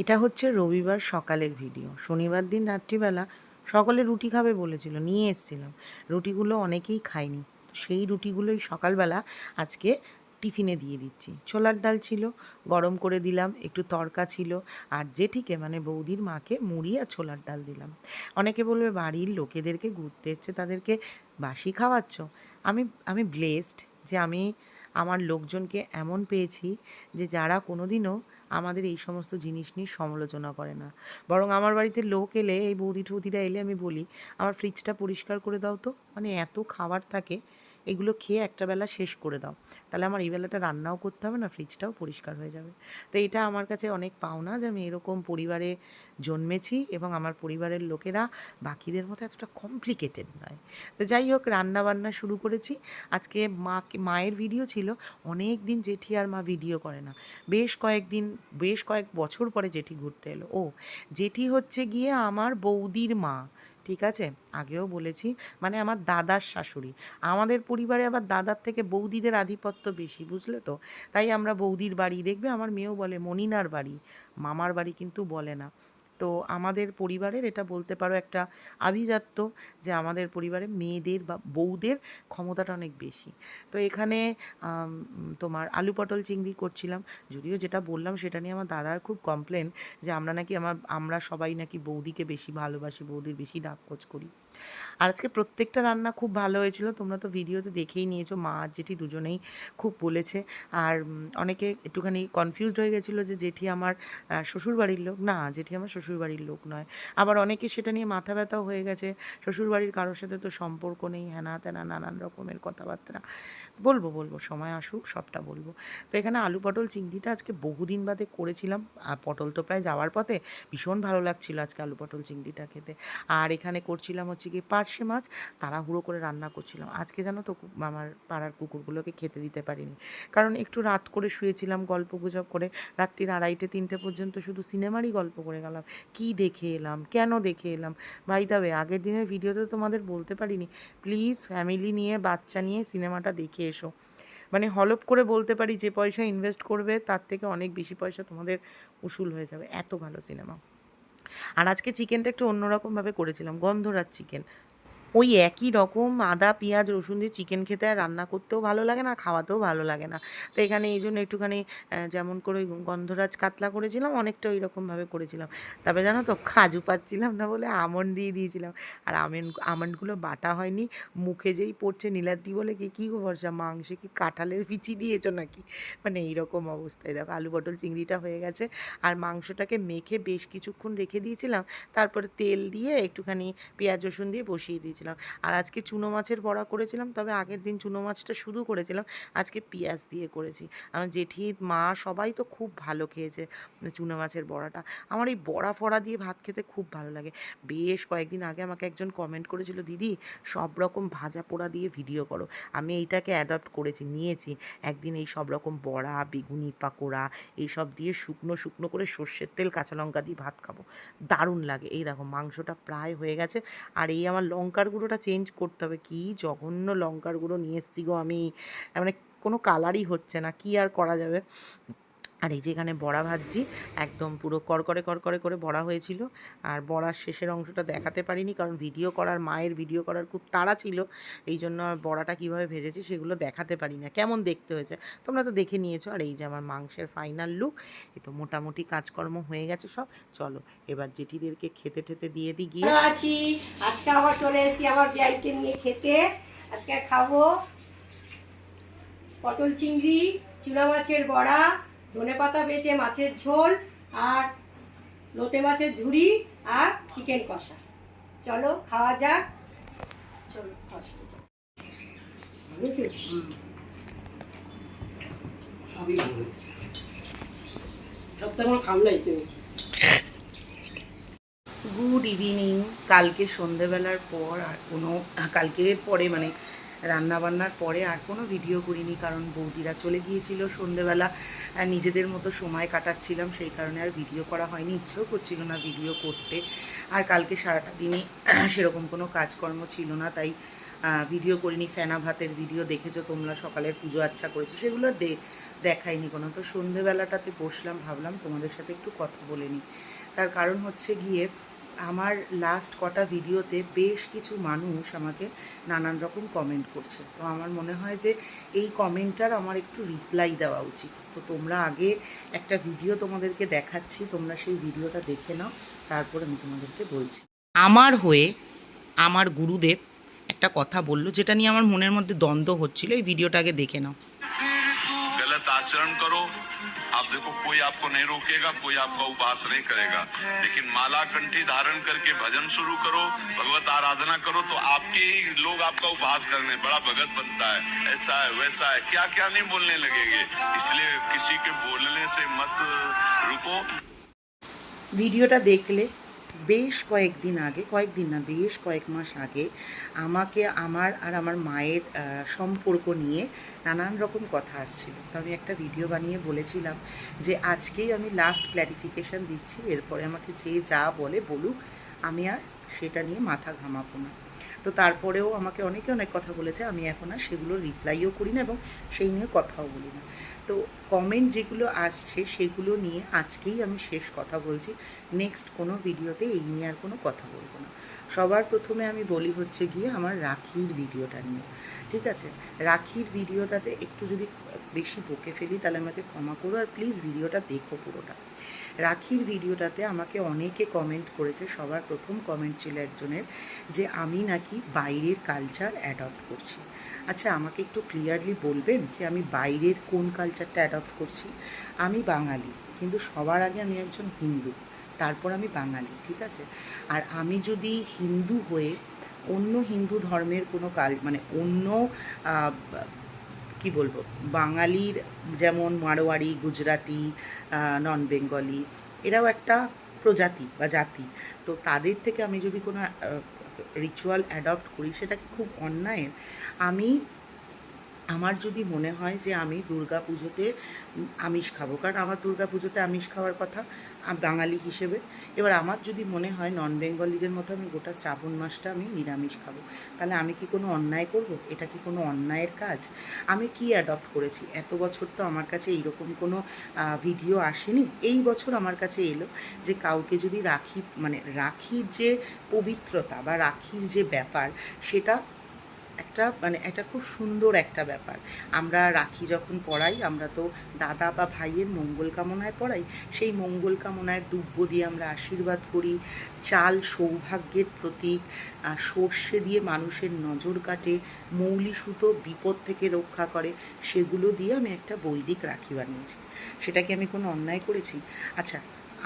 এটা হচ্ছে রবিবার সকালের ভিডিও শনিবার দিন রাত্রিবেলা সকলে রুটি খাবে বলেছিল, নিয়ে এসছিলাম। রুটিগুলো অনেকেই খায়নি। সেই রুটিগুলোই সকালবেলা আজকে টিফিনে দিয়ে দিচ্ছি। ছোলার ডাল ছিল, গরম করে দিলাম, একটু তরকা ছিল, আর জেঠিকে মানে বৌদির মাকে মুড়ি আর ছোলার ডাল দিলাম। অনেকে বলবে, বাড়ির লোকেদেরকে ঘুরতে এসছে, তাদেরকে বাসি খাওয়াচ্ছ? আমি আমি ব্লেসড যে আমি আমার লোকজনকে এমন পেয়েছি যে যারা কোনোদিনও আমাদের এই সমস্ত জিনিস নিয়ে সমালোচনা করে না। বরং আমার বাড়িতে লোক এলে, এই বৌদি ঠৌদিরা এলে আমি বলি, আমার ফ্রিজটা পরিষ্কার করে দাও তো। মানে এত খাবার থাকে, এগুলো খেয়ে একটা বেলা শেষ করে দাও। তাহলে আমার এই বেলাটা রান্নাও করতে হবে না ফ্রিজটাও পরিষ্কার হয়ে যাবে। তো এটা আমার কাছে অনেক পাওনা যে আমি এরকম পরিবারে জন্মেছি এবং আমার পরিবারের লোকেরা বাকিদের মতো এতটা কমপ্লিকেটেড নয়। তো যাই হোক রান্না বান্না শুরু করেছি। আজকে মাকে, মায়ের ভিডিও ছিল অনেক দিন জেঠি আর মা ভিডিও করে না। বেশ কয়েকদিন, বেশ কয়েক বছর পরে জেঠি ঘুরতে এলো। ও, জেঠি হচ্ছে গিয়ে আমার বৌদির মা, ঠিক আছে? আগেও বলেছি মানে আমার দাদার শাশুড়ি। আমাদের পরিবারে আবার দাদার থেকে বৌদিদের আধিপত্য বেশি, বুঝলে তো? তাই আমরা বৌদির বাড়ি দেখবে, আমার মেয়েও বলে মনিনার বাড়ি। মামার বাড়ি কিন্তু বলে না। তো আমাদের পরিবারের এটা বলতে পারো একটা আভিজাত্য যে আমাদের পরিবারে মেয়েদের বা বউদের ক্ষমতাটা অনেক বেশি। তো এখানে তোমার আলু পটল চিংড়ি করছিলাম, যদিও যেটা বললাম সেটা নিয়ে আমার দাদার খুব কমপ্লেন যে আমরা নাকি আমার, আমরা সবাই নাকি বৌদিকে বেশি ভালোবাসি, বৌদির বেশি ডাককোচ করি। আর আজকে প্রত্যেকটা রান্না খুব ভালো হয়েছিল। তোমরা তো ভিডিওতে দেখেই নিয়েছো, মা আর জেঠি দুজনেই খুব বলেছে। আর অনেকে একটুখানি কনফিউজড হয়ে গেছিল যে জেঠি আমার শ্বশুরবাড়ির লোক। না, জেঠি আমার শ্বশুরবাড়ির লোক নয়। আবার অনেকে সেটা নিয়ে মাথা ব্যথাও হয়ে গেছে। শ্বশুরবাড়ির কারোর সাথে তো সম্পর্ক নেই হ্যানা ত্যানা নানান রকমের কথাবার্তা। বলব বলব, সময় আসুক, সবটা বলব। তো এখানে আলু পটল, চিংড়িটা আজকে বহুদিন বাদে করেছিলাম। আর পটল তো প্রায় যাওয়ার পথে ভীষণ ভালো লাগছিল আজকে আলু পটল, চিংড়িটা খেতে। আর এখানে করছিলাম হচ্ছে কি পার্শে মাছ, তাড়াহুড়ো করে রান্না করছিলাম। আজকে জানো তো আমার পাড়ার কুকুরগুলোকে খেতে দিতে পারিনি। কারণ একটু রাত করে শুয়েছিলাম গল্প গুজব করে। রাত্রির আড়াইটে, তিনটে পর্যন্ত শুধু সিনেমারই গল্প করে গেলাম। কি দেখে এলাম, কেন দেখে এলাম? ভাই দাবে আগের দিনের ভিডিওতে তোমাদের বলতে পারিনি। প্লিজ ফ্যামিলি নিয়ে, বাচ্চা নিয়ে সিনেমাটা দেখে এসো। মানে হলপ করে বলতে পারি, যে পয়সা ইনভেস্ট করবে, তার থেকে অনেক বেশি পয়সা তোমাদের উসুল হয়ে যাবে। এত ভালো সিনেমা আর আজকে চিকেনটা একটু অন্যরকমভাবে করেছিলাম, গন্ধরাজ চিকেন ওই একই রকম আদা, পেঁয়াজ, রসুন দিয়ে চিকেন খেতে আর রান্না করতেও ভালো লাগে না, খাওয়াতেও ভালো লাগে না। তো এখানে এই জন্য একটুখানি যেমন করে গন্ধরাজ কাতলা করেছিলাম, অনেকটা ওই রকমভাবে করেছিলাম। তবে জানো তো, কাজু পাচ্ছিলাম না বলে আমন্ড দিয়ে দিয়েছিলাম। আর আমন্ড আমন্ডগুলো বাটা হয়নি, মুখে যেই পড়ছে নীলাদ্রি বলে, কি কী ভরসা, মাংসে কি কাঁঠালের বিচি দিয়েছ নাকি? মানে এইরকম অবস্থায়। দেখো, আলু পটল চিংড়িটা হয়ে গেছে, আর মাংসটাকে মেখে বেশ কিছুক্ষণ রেখে দিয়েছিলাম, তারপরে তেল দিয়ে একটুখানি পেঁয়াজ, রসুন দিয়ে বসিয়ে দিয়েছিলাম আর আজকে চুনো মাছের বড়া করেছিলাম, তবে আগের দিন চুনো মাছটা শুধু করেছিলাম, আজকে পেঁয়াজ দিয়ে করেছি। আমার জেঠি, মা সবাই তো খুব ভালো খেয়েছে চুনো মাছের বড়াটা। আমার এই বড়া ফড়া দিয়ে ভাত খেতে খুব ভালো লাগে। বেশ কয়েকদিন আগে আমাকে একজন কমেন্ট করেছিল, দিদি, সব রকম ভাজা পোড়া দিয়ে ভিডিও করো। আমি এইটাকে অ্যাডপ্ট করেছি, নিয়েছি। একদিন এই সব রকম বড়া, বেগুনি পাকোড়া এইসব দিয়ে শুকনো শুকনো করে সর্ষের তেল, কাঁচা লঙ্কা দিয়ে ভাত খাব। দারুণ লাগে। এই দেখো, মাংসটা প্রায় হয়ে গেছে। আর এই আমার লঙ্কার গুঁড়োটা চেঞ্জ করতে হবে। কি জঘন্য লঙ্কার গুঁড়ো নিয়ে এসেছি গো আমি। মানে কোনো কালারই হচ্ছে না। কি আর করা যাবে? আর এই যে এখানে বড়া ভাজছি, একদম পুরো করকরে করকরে করে বড়া হয়েছিল। আর বড়ার শেষের অংশটা দেখাতে পারিনি, কারণ ভিডিও করার, মায়ের ভিডিও করার খুব তাড়া ছিল। এই জন্য আর বড়াটা কীভাবে ভেজেছি সেগুলো দেখাতে পারি না কেমন দেখতে হয়েছে, তোমরা তো দেখে নিয়েছো। আর এই যে আমার মাংসের ফাইনাল লুক এ তো মোটামুটি কাজকর্ম হয়ে গেছে সব। চলো, এবার জেঠিদেরকে খেতে ঠেতে দিয়ে দিই গিয়ে। আছি। আজকে আবার চলে এসেছি আমার ব্যাগকে নিয়ে খেতে। আজকে খাব পটল চিংড়ি, চুনা মাছের বড়া ধনে পাতা বেটে মাছের ঝোল আর লোটে মাছের ঝুড়ি আর চিকেন কষা। চলো খাওয়া যাক। চলো সব তো আমার খাম নাই তুমি গুড ইভিনিং কালকে সন্ধেবেলার পর আর কোনো কালকের পরে মানে রান্না বান্নার পরে আর কোনো ভিডিও করিনি, কারণ বৌদিরা চলে গিয়েছিল সন্ধেবেলা। নিজেদের মতো সময় কাটাচ্ছিলাম, সেই কারণে আর ভিডিও করা হয়নি, ইচ্ছেও করছিল না ভিডিও করতে। আর কালকে সারাটা দিনই সেরকম কোনো কাজকর্ম ছিল না, তাই ভিডিও করিনি। ফেনা ভাতের ভিডিও দেখেছ তোমরা, সকালের পুজো আচ্ছা করেছ, সেগুলো দে, দেখাইনি কোনো। তো সন্ধেবেলাটাতে বসলাম, ভাবলাম তোমাদের সাথে একটু কথা বলে নিই তার কারণ হচ্ছে গিয়ে আমার লাস্ট কটা ভিডিওতে বেশ কিছু মানুষ আমাকে নানান রকম কমেন্ট করছে। তো আমার মনে হয় যে এই কমেন্টটার আমার একটু রিপ্লাই দেওয়া উচিত। তো তোমরা আগে একটা ভিডিও তোমাদেরকে দেখাচ্ছি, তোমরা সেই ভিডিওটা দেখে নাও, তারপর আমি তোমাদেরকে বলছি। আমার হয়ে আমার গুরুদেব একটা কথা বলল, যেটা নিয়ে আমার মনের মধ্যে দ্বন্দ্ব হচ্ছিল, এই ভিডিওটা আগে দেখে নাও। आचरण करो आप देखो कोई आपको नहीं रोकेगा कोई आपका उपवास नहीं करेगा लेकिन माला कंठी धारण करके भजन शुरू करो भगवत आराधना करो तो आपके ही लोग आपका उपवास करने बड़ा भगत बनता है ऐसा है वैसा है क्या क्या नहीं बोलने लगेंगे इसलिए किसी के बोलने से मत रुको ভিডিওটা দেখলে বেশ কয়েকদিন আগে কয়েকদিন না বেশ কয়েক মাস আগে আমাকে আমার আর আমার মায়ের সম্পর্ক নিয়ে নানান রকম কথা আসছিল। তো আমি একটা ভিডিও বানিয়ে বলেছিলাম যে, আজকেই আমি লাস্ট ক্ল্যারিফিকেশান দিচ্ছি, এরপরে আমাকে যে যা বলে বলুক, আমি আর সেটা নিয়ে মাথা ঘামাবো না। তো তারপরেও আমাকে অনেকে অনেক কথা বলেছে, আমি এখন আর সেগুলো রিপ্লাইও করি না এবং সেই নিয়ে কথাও বলি না। তো কমেন্ট যেগুলো আসছে সেগুলো নিয়ে আজকেই আমি শেষ কথা বলছি। নেক্সট কোনো ভিডিওতে এই নিয়ে আর কোনো কথা বলব না। সবার প্রথমে আমি বলি হচ্ছে গিয়ে আমার রাখির ভিডিওটা নিয়ে। ঠিক আছে? রাখির ভিডিওটাতে একটু যদি বেশি বকে ফেলি তাহলে আমাকে ক্ষমা করো আর প্লিজ ভিডিওটা দেখো পুরোটা। রাখির ভিডিওটাতে আমাকে অনেকে কমেন্ট করেছে। সবার প্রথম কমেন্ট ছিল একজনের যে আমি নাকি বাইরের কালচার অ্যাডপ্ট করছি। আচ্ছা আমাকে একটু ক্লিয়ারলি বলবেন যে আমি বাইরের কোন কালচারটা অ্যাডপ্ট করছি? আমি বাঙালি, কিন্তু সবার আগে আমি একজন হিন্দু, তারপর আমি বাঙালি, ঠিক আছে? আর আমি যদি হিন্দু হয়ে অন্য হিন্দু ধর্মের কোনো কাল মানে অন্য কি বলব, বাঙালির যেমন মারোয়াড়ি গুজরাটি নন বেঙ্গলি এরাও একটা প্রজাতি বা জাতি, তো তাদের থেকে আমি যদি কোনো রিচুয়াল অ্যাডপ্ট করি, সেটা খুব অন্যায়ের? আমি, আমার যদি মনে হয় যে আমি দুর্গা পুজোতে আমিষ খাব, কারণ আমার দুর্গা পুজোতে আমিষ খাওয়ার কথা বাঙালি হিসেবে, এবার আমার যদি মনে হয় নন বেঙ্গলিদের মতো আমি গোটা শ্রাবণ মাসটা আমি নিরামিষ খাব, তাহলে আমি কি কোনো অন্যায় করব? এটা কি কোনো অন্যায়ের কাজ? আমি কি অ্যাডপ্ট করেছি? এত বছর তো আমার কাছে এইরকম কোনো ভিডিও আসেনি। এই বছর আমার কাছে এলো যে কাউকে যদি রাখি মানে রাখির যে পবিত্রতা বা রাখির যে ব্যাপার, সেটা একটা মানে একটা খুব সুন্দর একটা ব্যাপার। আমরা রাখি যখন পড়াই, আমরা তো দাদা বা ভাইয়ের মঙ্গল কামনায় পড়াই, সেই মঙ্গল কামনায় দুব্য দিয়ে আমরা আশীর্বাদ করি। চাল সৌভাগ্যের প্রতীক সর্ষে দিয়ে মানুষের নজর কাটে মৌলি সুতো বিপদ থেকে রক্ষা করে, সেগুলো দিয়ে আমি একটা বৈদিক রাখি বানিয়েছি। সেটা কি আমি কোনো অন্যায় করেছি? আচ্ছা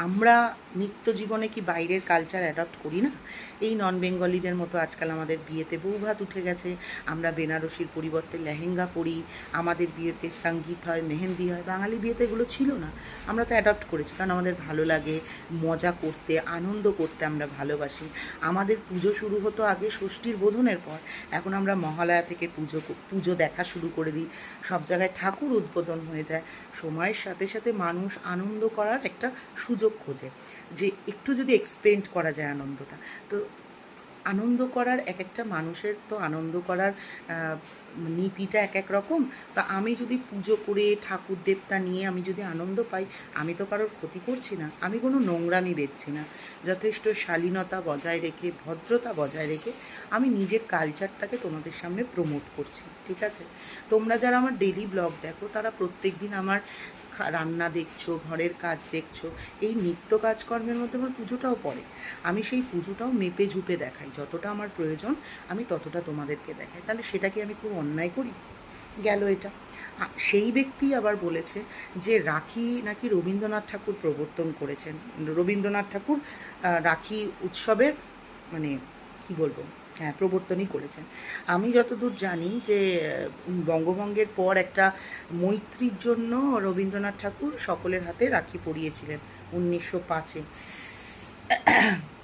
আমরা নিত্য জীবনে কি বাইরের কালচার অ্যাডপ্ট করি না? এই নন বেঙ্গলিদের মতো আজকাল আমাদের বিয়েতে বৌভাত উঠে গেছে। আমরা বেনারসির পরিবর্তে লেহেঙ্গা পরি, আমাদের বিয়েতে সংগীত হয়, মেহেন্দি হয়, বাঙালি বিয়েতে এগুলো ছিল না। আমরা তো অ্যাডপ্ট করেছি, কারণ আমাদের ভালো লাগে, মজা করতে, আনন্দ করতে আমরা ভালোবাসি। আমাদের পুজো শুরু হতো আগে ষষ্ঠীর বোধনের পর। এখন আমরা মহালয়া থেকে পুজো পুজো দেখা শুরু করে দিই। সব জায়গায় ঠাকুর উদ্বোধন হয়ে যায়। সময়ের সাথে সাথে মানুষ আনন্দ করার একটা সুযোগ খোঁজে। যে একটু যদি এক্সপেন্ড করা যায় আনন্দটা। তো আনন্দ করার এক একটা মানুষের তো আনন্দ করার নীতিটা এক এক রকম। তা আমি যদি পুজো করে ঠাকুর দেবতা নিয়ে আমি যদি আনন্দ পাই, আমি তো কারোর ক্ষতি করছি না। আমি কোনো নোংরামি দেখছি না। যথেষ্ট শালীনতা বজায় রেখে, ভদ্রতা বজায় রেখে আমি নিজের কালচারটাকে তোমাদের সামনে প্রমোট করছি। ঠিক আছে? তোমরা যারা আমার ডেলি ব্লগ দেখো, তারা প্রত্যেক দিন আমার রান্না দেখছ, ঘরের কাজ দেখছ, এই নিত্য কাজকর্মের মধ্যে আমার পুজোটাও পড়ে। আমি সেই পুজোটাও মেপে ঝুপে দেখাই। যতটা আমার প্রয়োজন, আমি ততটা তোমাদেরকে দেখাই। তাহলে সেটা কি আমি খুব অন্যায় করি? গেল এটা। সেই ব্যক্তি আবার বলেছে যে, রাখি নাকি রবীন্দ্রনাথ ঠাকুর প্রবর্তন করেছেন। রবীন্দ্রনাথ ঠাকুর রাখি উৎসবের মানে কি বলব? হ্যাঁ প্রবর্তনই করেছেন। আমি যতদূর জানি যে বঙ্গভঙ্গের পর একটা মৈত্রীর জন্য রবীন্দ্রনাথ ঠাকুর সকলের হাতে রাখি পরিয়েছিলেন উনিশশো পাঁচে।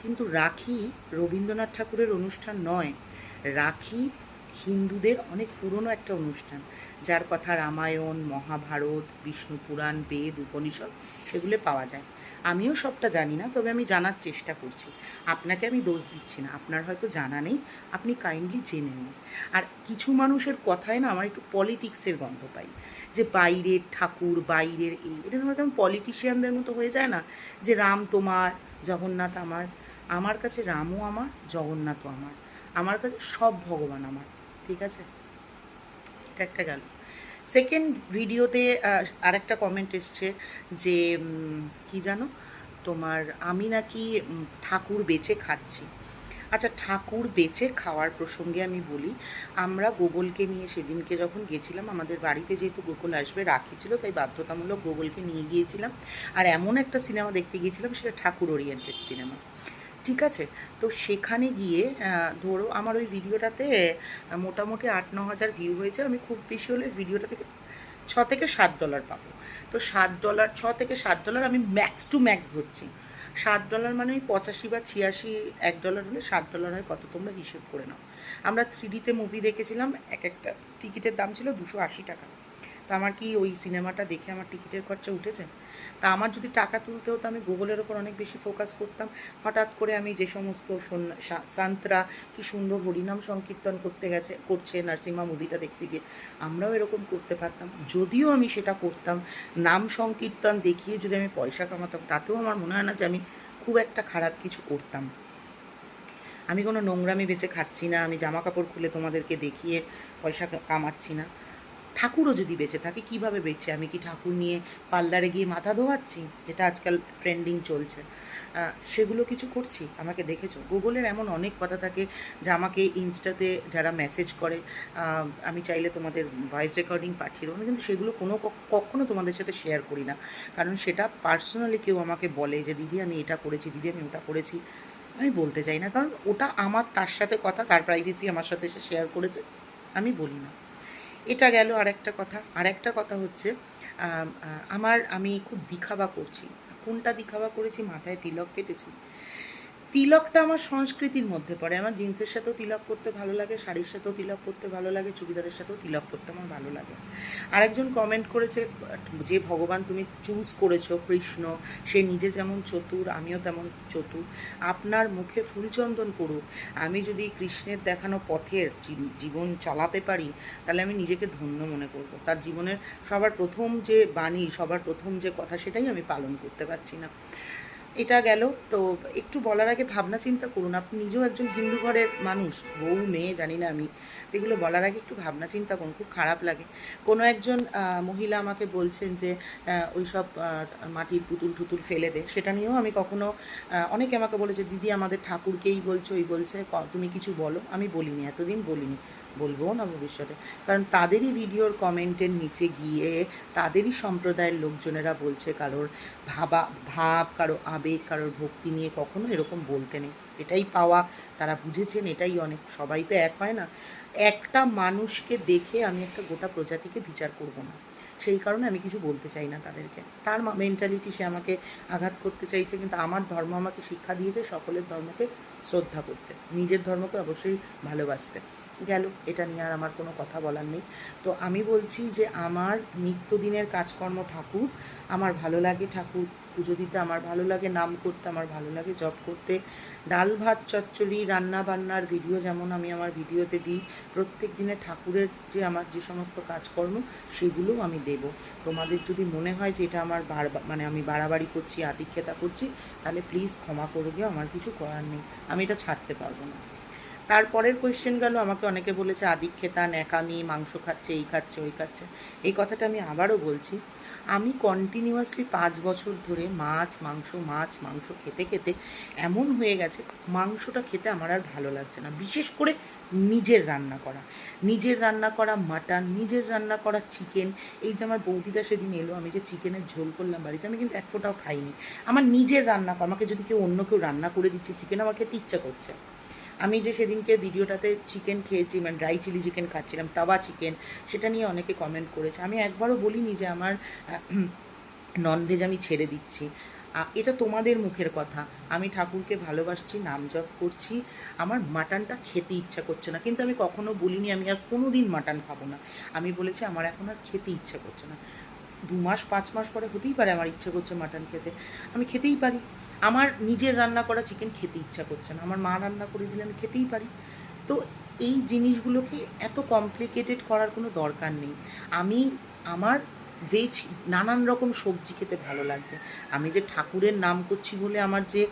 কিন্তু রাখি রবীন্দ্রনাথ ঠাকুরের অনুষ্ঠান নয়। রাখি হিন্দুদের অনেক পুরনো একটা অনুষ্ঠান। যার কথা রামায়ণ, মহাভারত বিষ্ণু পুরাণ বেদ, উপনিষদ, সেগুলো পাওয়া যায়। আমিও সবটা জানি না, তবে আমি জানার চেষ্টা করছি। আপনাকে আমি দোষ দিচ্ছি না, আপনার হয়তো জানা নেই, আপনি কাইন্ডলি জেনে নিন। আর কিছু মানুষের কথায় না আমার একটু পলিটিক্সের গন্ধ পাই, যে বাইরের ঠাকুর, বাইরের এই, এটা আমার কেমন পলিটিশিয়ানদের মতো হয়ে যায় না, যে রাম তোমার, জগন্নাথ আমার আমার কাছে রামও আমার, জগন্নাথও আমার আমার কাছে সব ভগবান আমার, ঠিক আছে? একটা গেল। সেকেন্ড ভিডিওতে আরেকটা কমেন্ট এসছে যে কি জানো? তোমার আমি নাকি ঠাকুর বেচে খাচ্ছি। আচ্ছা ঠাকুর বেচে খাওয়ার প্রসঙ্গে আমি বলি, আমরা গোগলকে নিয়ে সেদিনকে যখন গেছিলাম, আমাদের বাড়িতে যেহেতু গোকুল আসবে, রাখি ছিল, তাই বাধ্যতামূলক গোগলকে নিয়ে গিয়েছিলাম। আর এমন একটা সিনেমা দেখতে গিয়েছিলাম, সেটা ঠাকুর ওরিয়েন্টেড সিনেমা। ঠিক আছে? তো সেখানে গিয়ে ধরো আমার ওই ভিডিওটাতে মোটামুটি আট, ন হাজার ভিউ হয়েছে। আমি খুব বেশি হলে ভিডিওটা থেকে ছ থেকে সাত ডলার পাবো। তো সাত ডলার ছ থেকে সাত ডলার আমি ম্যাক্স টু ম্যাক্স ধরছি। সাত ডলার মানে ওই পঁচাশি বা ছিয়াশি, এক ডলার হলে সাত ডলার হয়, কত তোমরা হিসেব করে নাও। আমরা থ্রি ডিতে মুভি দেখেছিলাম, এক একটা টিকিটের দাম ছিল দুশো আশি টাকা। তা আমার কি ওই সিনেমাটা দেখে আমার টিকিটের খরচা উঠেছে? তা আমার যদি টাকা তুলতে হতো, আমি গুগলের ওপর অনেক বেশি ফোকাস করতাম। হঠাৎ করে আমি যে সমস্ত সান্তরা, কি সুন্দর হরিনাম সংকীর্তন করতে গেছে, করছে নার্সিমা মুভিটা দেখতে গিয়ে, আমরাও এরকম করতে পারতাম। যদিও আমি সেটা করতাম, নাম সংকীর্তন দেখিয়ে যদি আমি পয়সা কামাতাম, তাতেও আমার মনে হয় না যে আমি খুব একটা খারাপ কিছু করতাম। আমি কোনো নোংরামি বেঁচে খাচ্ছি না, আমি জামা কাপড় খুলে তোমাদেরকে দেখিয়ে পয়সা কামাচ্ছি না। ঠাকুরও যদি বেঁচে থাকে, কীভাবে বেঁচে? আমি কি ঠাকুর নিয়ে পার্লারে গিয়ে মাথা ধোয়াচ্ছি, যেটা আজকাল ট্রেন্ডিং চলছে? সেগুলো কিছু করছি, আমাকে দেখেছ? গুগলের এমন অনেক কথা থাকে যে আমাকে ইনস্টাতে যারা মেসেজ করে আমি চাইলে তোমাদের ভয়েস রেকর্ডিং পাঠিয়ে দেবো কিন্তু সেগুলো কোনো কখনো তোমাদের সাথে শেয়ার করি না। কারণ সেটা পার্সোনালি কেউ আমাকে বলে যে, দিদি, আমি এটা করেছি, দিদি, আমি ওটা করেছি। আমি বলতে চাই না, কারণ ওটা আমার, তার সাথে কথা, তার প্রাইভেসি আমার সাথে সে শেয়ার করেছে, আমি বলি না। এটা গেল আরেকটা কথা। আরেকটা কথা হচ্ছে আমার আমি খুব দিখাবা করছি। কোনটা দিখাবা করেছি? মাথায় তিলক কেটেছি। তিলকটা আমার সংস্কৃতির মধ্যে পড়ে। আমার জিন্সের সাথেও তিলক করতে ভালো লাগে, শাড়ির সাথেও তিলক করতে ভালো লাগে, চুড়িদারের সাথেও তিলক করতে আমার ভালো লাগে। আরেকজন কমেন্ট করেছে, যে ভগবান তুমি চুজ করেছ, কৃষ্ণ, সে নিজে যেমন চতুর, আমিও তেমন চতুর। আপনার মুখে ফুলচন্দন করুক আমি যদি কৃষ্ণের দেখানো পথের জীবন চালাতে পারি, তাহলে আমি নিজেকে ধন্য মনে করব। তার জীবনের সবার প্রথম যে বাণী, সবার প্রথম যে কথা, সেটাই আমি পালন করতে পারছি না। এটা গেল, তো একটু বলার আগে ভাবনা চিন্তা করুন। আপনি নিজেও একজন হিন্দু ঘরের মানুষ, বউ, মেয়ে, জানি না আমি। এগুলো বলার আগে একটু ভাবনা চিন্তা করুন, খুব খারাপ লাগে। কোনো একজন মহিলা আমাকে বলছেন যে ওই সব মাটির পুতুল টুতুল ফেলে দে। সেটা নিয়েও আমি কখনো অনেকে আমাকে বলেছে দিদি, আমাদের ঠাকুরকেই বলছো ওই বলছে তুমি কিছু বলো। আমি বলিনি, এতদিন বলিনি। বলব না ভবিষ্যতে। কারণ তাদেরই ভিডিওর কমেন্টের নিচে গিয়ে তাদেরই সম্প্রদায়ের লোকজনেরা বলছে, কারোর ভাবা, ভাব, কারও আবেগ, কারোর ভক্তি নিয়ে কখনো এরকম বলতে নেই। এটাই পাওয়া, তারা বুঝেছেন, এটাই অনেক, সবাই তো এক হয় না। একটা মানুষকে দেখে আমি একটা গোটা প্রজাতিকে বিচার করব না। সেই কারণে আমি কিছু বলতে চাই না তাদেরকে। তার মেন্টালিটি সে আমাকে আঘাত করতে চাইছে, কিন্তু আমার ধর্ম আমাকে শিক্ষা দিয়েছে, সকলের ধর্মকে শ্রদ্ধা করতে। নিজের ধর্মকে অবশ্যই ভালোবাসতে। গেল, এটা নিয়ে আর আমার কোনো কথা বলার নেই। তো আমি বলছি যে আমার নিত্যদিনের কাজকর্ম ঠাকুর, আমার ভালো লাগে ঠাকুর, পুজো দিতে আমার ভালো লাগে, নাম করতে আমার ভালো লাগে জব করতে। ডাল, ভাত, চচ্চড়ি, রান্না বান্নার ভিডিও যেমন আমি আমার ভিডিওতে দিই, প্রত্যেক দিনে ঠাকুরের যে আমার যে সমস্ত কাজকর্ম, সেগুলোও আমি দেব। তোমাদের যদি মনে হয় যে এটা আমার মানে আমি বাড়াবাড়ি করছি আতিক্ষেতা করছি, তাহলে প্লিজ ক্ষমা করবে আমার কিছু করার নেই। আমি এটা ছাড়তে পারব না। তারপরের কোয়েশ্চেন গেল, আমাকে অনেকে বলেছে, আদিক আদিক্ষেতা ন্যাকামি মাংস খাচ্ছে, এই খাচ্ছে, ওই খাচ্ছে। এই কথাটা আমি আবারও বলছি, আমি কন্টিনিউয়াসলি পাঁচ বছর ধরে মাছ, মাংস মাছ, মাংস খেতে খেতে এমন হয়ে গেছে, মাংসটা খেতে আমার আর ভালো লাগছে না। বিশেষ করে নিজের রান্না করা। নিজের রান্না করা মাটন, নিজের রান্না করা চিকেন। এই যে আমার বৌদিদা সেদিন এলো, আমি যে চিকেনের ঝোল করলাম বাড়িতে, আমি কিন্তু এক ফোঁটাও খাইনি। আমার নিজের রান্না আমাকে যদি কেউ অন্য কেউ রান্না করে দিচ্ছে, চিকেন আমার খেতে ইচ্ছা করছে আমি যে সেদিনকে ভিডিওটাতে চিকেন খেয়েছি মানে ড্রাই চিলি চিকেন খাচ্ছিলাম, তাওয়া চিকেন সেটা নিয়ে অনেকে কমেন্ট করেছে। আমি একবারও বলিনি যে আমার ননভেজ আমি ছেড়ে দিচ্ছি। এটা তোমাদের মুখের কথা। আমি ঠাকুরকে ভালোবাসছি, নাম জপ করছি। আমার মাটনটা খেতে ইচ্ছা করছে না। কিন্তু আমি কখনো বলিনি, আমি আর কোনো দিন মাটন খাব না। আমি বলেছি, আমার এখন আর খেতে ইচ্ছা করছে না। দু মাস, পাঁচ মাস পরে হতেই পারে আমার ইচ্ছে করছে মাটন খেতে। আমি খেতেই পারি। আমার নিজের রান্না করা চিকেন খেতে ইচ্ছা করছে না। আমার মা রান্না করে দিলে আমি খেতেই পারি। তো এই জিনিসগুলোকে এত কমপ্লিকেটেড করার কোনো দরকার নেই। আমি আমার ভেজ নানান রকম সবজি খেতে ভালো লাগছে। আমি যে ঠাকুরের নাম করছি বলে আমার যে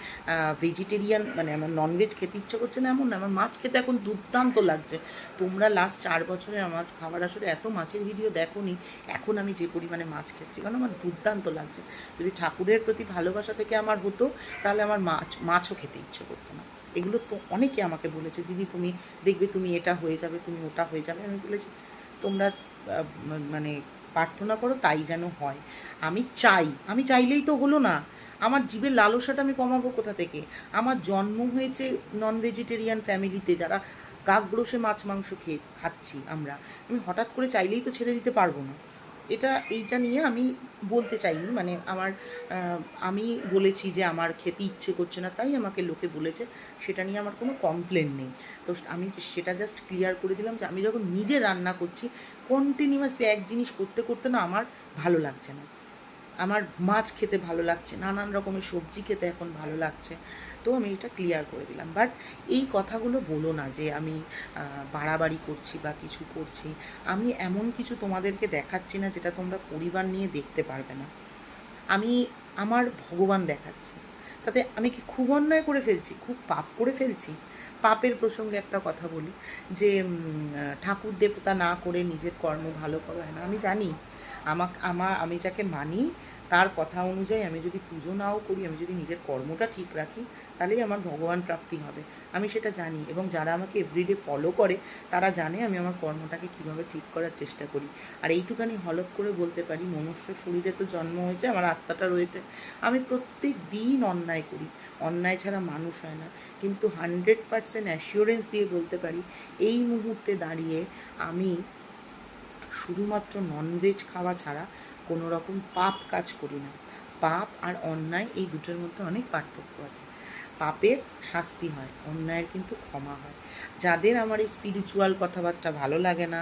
ভেজিটেরিয়ান মানে আমার ননভেজ খেতে ইচ্ছে করছে না এমন না, আমার মাছ খেতে এখন দুর্দান্ত লাগছে। তোমরা লাস্ট চার বছরে আমার খাবার আসলে এত মাছের ভিডিও দেখোনি, এখন আমি যে পরিমাণে মাছ খেচ্ছি, কারণ আমার দুর্দান্ত লাগছে। যদি ঠাকুরের প্রতি ভালোবাসা থেকে আমার হতো, তাহলে আমার মাছ, মাছও খেতে ইচ্ছে করতো না। এগুলো তো অনেকে আমাকে বলেছে, দিদি, তুমি দেখবে তুমি এটা হয়ে যাবে, তুমি ওটা হয়ে যাবে। আমি বলেছি, তোমরা মানে প্রার্থনা করো, তাই যেন হয়। আমি চাই, আমি চাইলেই তো হলো না। আমার জীবের লালসাটা আমি কমাবো কোথা থেকে? আমার জন্ম হয়েছে নন ভেজিটেরিয়ান ফ্যামিলিতে যারা কাকগ্রসে মাছ, মাংস খেয়ে খাচ্ছি আমরা। আমি হঠাৎ করে চাইলেই তো ছেড়ে দিতে পারব না। এটা, এইটা নিয়ে আমি বলতে চাইনি। মানে আমার আমি বলেছি যে আমার খেতে ইচ্ছে করছে না, তাই আমাকে লোকে বলেছে। সেটা নিয়ে আমার কোনো কমপ্লেন নেই। তো আমি সেটা জাস্ট ক্লিয়ার করে দিলাম যে, আমি যখন নিজে রান্না করছি কন্টিনিউয়াসলি এক জিনিস করতে করতে না আমার ভালো লাগছে না। আমার মাছ খেতে ভালো লাগছে, নানান রকমের সবজি খেতে এখন ভালো লাগছে। তো আমি এটা ক্লিয়ার করে দিলাম। বাট এই কথাগুলো বলো না যে আমি বাড়াবাড়ি করছি বা কিছু করছি। আমি এমন কিছু তোমাদেরকে দেখাচ্ছি না যেটা তোমরা পরিবার নিয়ে দেখতে পারবে না। আমি, আমার ভগবান দেখাচ্ছি। তাতে আমি কি খুব অন্যায় করে ফেলছি? খুব পাপ করে ফেলছি? পাপের প্রসঙ্গে একটা কথা বলি যে ঠাকুর দেবতা না করে নিজের কর্ম ভালো করা হয় আমি জানি, আমাক আমার আমি যাকে মানি তার কথা অনুযায়ী আমি যদি পুজো নাও করি, আমি যদি নিজের কর্মটা ঠিক রাখি, তাহলেই আমার ভগবান প্রাপ্তি হবে। আমি সেটা জানি এবং যারা আমাকে এভরিডে ফলো করে, তারা জানে আমি আমার কর্মটাকে কীভাবে ঠিক করার চেষ্টা করি। আর এইটুখানি হলপ করে বলতে পারি, মনুষ্য শরীরে তো জন্ম হয়েছে, আমার আত্মাটা রয়েছে। আমি প্রত্যেক দিন অন্যায় করি। অন্যায় ছাড়া মানুষ হয় না। কিন্তু হান্ড্রেড পার্সেন্ট অ্যাসিওরেন্স দিয়ে বলতে পারি, এই মুহূর্তে দাঁড়িয়ে আমি শুধুমাত্র ননভেজ খাওয়া ছাড়া কোনো রকম পাপ কাজ করি না। পাপ আর অন্যায় এই দুটোর মধ্যে অনেক পার্থক্য আছে। পাপের শাস্তি হয়, অন্যায়ের কিন্তু ক্ষমা হয়। যাদের আমার এই স্পিরিচুয়াল কথাবার্তা ভালো লাগে না,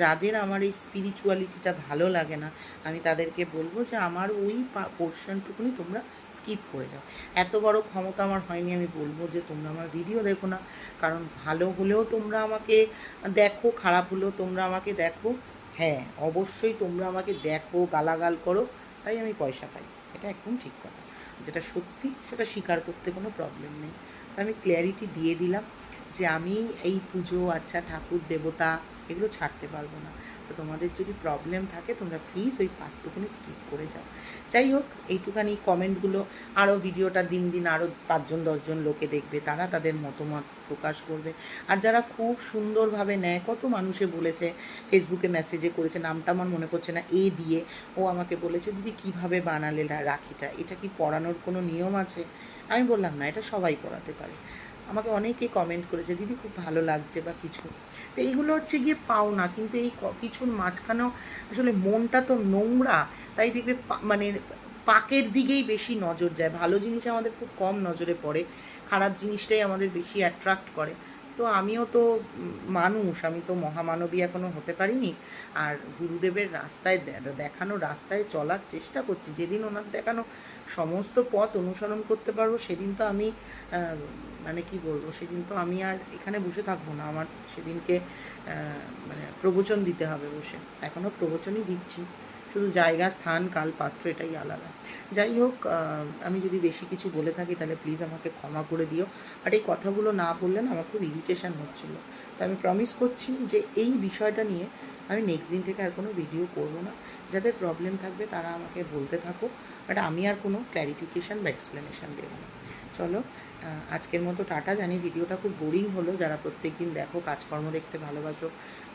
যাদের আমার এই স্পিরিচুয়ালিটিটা ভালো লাগে না, আমি তাদেরকে বলব যে আমার ওই পোর্শনটুকুনি তোমরা স্কিপ করে যাও। এত বড় ক্ষমতা আমার হয়নি, আমি বলব যে তোমরা আমার ভিডিও দেখো না। কারণ ভালো হলেও তোমরা আমাকে দেখো, খারাপ হলেও তোমরা আমাকে দেখো। হ্যাঁ অবশ্যই তোমরা আমাকে দেখো, গালাগাল করো, তাই আমি পয়সা পাই। এটা একদম ঠিক কথা। যেটা সত্যি, সেটা স্বীকার করতে কোনো প্রবলেম নেই। আমি ক্ল্যারিটি দিয়ে দিলাম যে আমি এই পুজো আচ্ছা ঠাকুর, দেবতা, এগুলো ছাড়তে পারব না। তো তোমাদের যদি প্রবলেম থাকে, তোমরা প্লিজ ওই পার্টটুকুনি স্কিপ করে যাও। যাই হোক এইটুখানি কমেন্টগুলো আরও ভিডিওটা দিন দিন আরও পাঁচজন, দশজন লোকে দেখবে, তারা তাদের মতামত প্রকাশ করবে। আর যারা খুব সুন্দরভাবে নেয় কত মানুষে বলেছে ফেসবুকে মেসেজে করেছে, নামটা আমার মনে করছে না, এ দিয়ে ও আমাকে বলেছে, দিদি, কীভাবে বানালে রাখিটা? এটা কি পড়ানোর কোনো নিয়ম আছে? আমি বললাম, না, এটা সবাই পড়াতে পারে। আমাকে অনেকে কমেন্ট করেছে, দিদি, খুব ভালো লাগছে বা কিছু। তো এইগুলো হচ্ছে গিয়ে পাও না কিন্তু এই কিছুর মাঝখানেও আসলে মনটা তো নোংরা, তাই দেখবে মানে পাকের দিকেই বেশি নজর যায়। ভালো জিনিস আমাদের খুব কম নজরে পড়ে, খারাপ জিনিসটাই আমাদের বেশি অ্যাট্রাক্ট করে। তো আমিও তো মানুষ, আমি তো মহামানবী এখনও হতে পারিনি। আর গুরুদেবের রাস্তায় দেখানো রাস্তায় চলার চেষ্টা করছি। যেদিন ওনার দেখানো সমস্ত পথ অনুসরণ করতে পারব, সেদিন তো আমি মানে কি বলব, সেদিন তো আমি আর এখানে বসে থাকব না। আমার সেদিনকে মানে প্রবচন দিতে হবে বসে। এখনও প্রবচনই দিচ্ছি। শুধু জায়গা, স্থান কাল পাত্র এটাই আলাদা। যাই হোক আমি যদি বেশি কিছু বলে থাকি তাহলে প্লিজ আমাকে ক্ষমা করে দিও। আর এই কথাগুলো না বললে না আমার খুব ইরিটেশন হচ্ছিল। তো আমি প্রমিস করছি যে এই বিষয়টা নিয়ে আমি নেক্সট দিন থেকে আর কোনো ভিডিও করব না। যাদের প্রবলেম থাকবে তারা আমাকে বলতে থাকো বাট আমি আর কোনো ক্ল্যারিফিকেশান বা এক্সপ্লেনেশান দেবো না। চলো আজকের মতো টাটা। জানি ভিডিওটা খুব বোরিং হলো। যারা প্রত্যেক দিন দেখো, কাজকর্ম দেখতে ভালোবাসো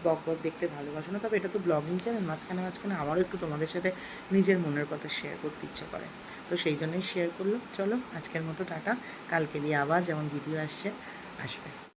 বক বক দেখতে ভালোবাসো না, তবে এটা তো ব্লগিং চ্যানেল মাঝখানে মাঝখানে আমারও একটু তোমাদের সাথে নিজের মনের কথা শেয়ার করতে ইচ্ছে করে। তো সেই জন্যই শেয়ার করল চলো, আজকের মতো টাটা। কালকে দিয়ে আবার যেমন ভিডিও আসছে, আসবে।